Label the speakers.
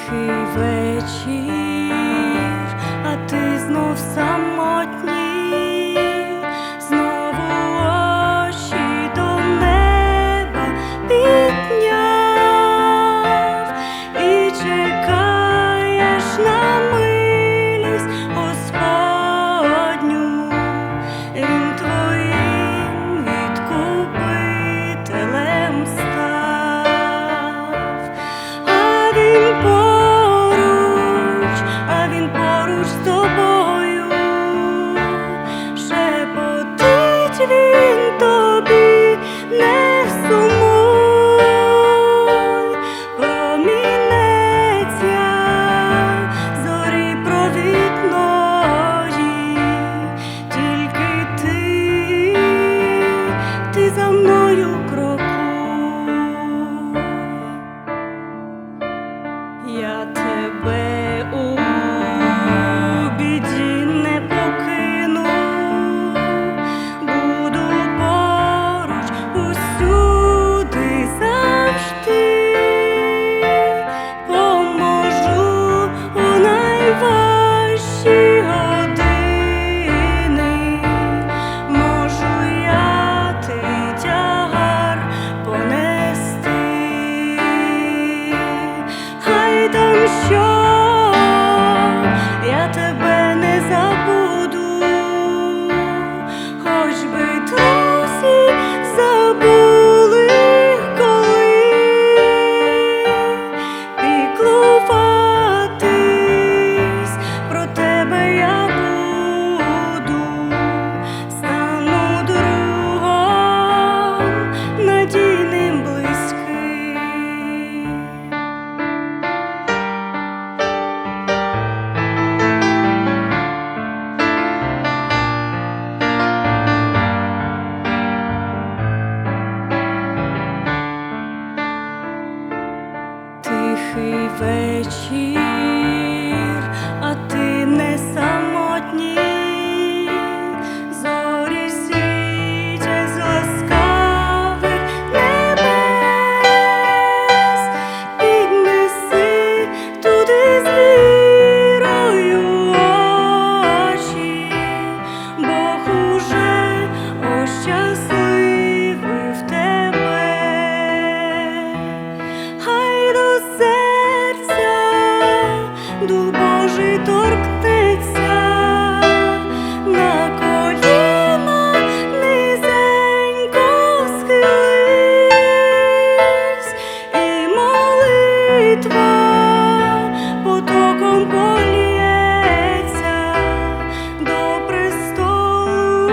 Speaker 1: Тихий вечір, а ти знов самотній, tragedy. Тихий вечір, дух Божий торкнеться, на коліна низенько схились, і молитва потоком полється до престолу